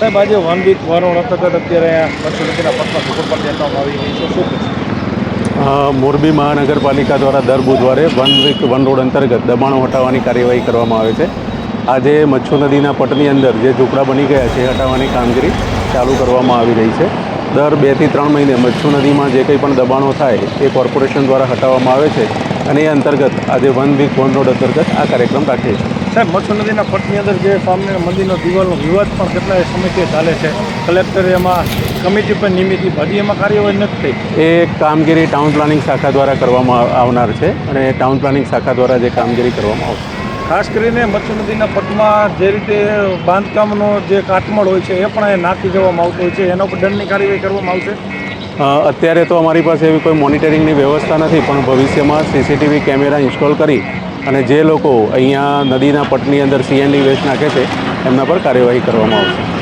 સાહેબ, આજે one week વારોણ અંતર્ગત અત્યારે મચ્છુ નદીના પટમાં પણ આપવામાં આવી રહી છે. શું મોરબી મહાનગરપાલિકા દ્વારા દર બુધવારે વન વીક વન રોડ અંતર્ગત દબાણો હટાવવાની કાર્યવાહી કરવામાં આવે છે. આજે મચ્છુ નદીના પટની અંદર જે ઝૂંપડા બની ગયા છે હટાવવાની કામગીરી ચાલુ કરવામાં આવી રહી છે. દર બેથી ત્રણ મહિને મચ્છુ નદીમાં જે કંઈ પણ દબાણો થાય, એ કોર્પોરેશન દ્વારા હટાવવામાં આવે છે અને એ અંતર્ગત આજે વન વીક વન રોડ અંતર્ગત આ કાર્યક્રમ રાખીએ છીએ. સાહેબ મચ્છુ નદીના પટની અંદર જે સામે મંદિરનો દિવાલનો વિવાદ પણ કેટલાય સમયથી ચાલે છે. કલેક્ટરે એમાં કમિટી પણ નિમિત્તે હજી એમાં કાર્યવાહી નથી થઈ. એ કામગીરી ટાઉન પ્લાનિંગ શાખા દ્વારા કરવામાં આવનાર છે અને ટાઉન પ્લાનિંગ શાખા દ્વારા જે કામગીરી કરવામાં આવશે. ખાસ કરીને મચ્છુ નદીના પટમાં જે રીતે બાંધકામનો જે કાટમળ હોય છે એ પણ એ નાખી દેવામાં આવતો હોય છે. એના ઉપર દંડની કાર્યવાહી કરવામાં આવશે? અત્યારે તો અમારી પાસે એવી કોઈ મોનિટરિંગની વ્યવસ્થા નથી પણ ભવિષ્યમાં સીસીટીવી કેમેરા ઇન્સ્ટોલ કરી અને જે લોકો અહીંયા નદીના પટની અંદર સીએનડી વેસ્ટ નાખે છે, એમના પર કાર્યવાહી કરવામાં આવશે.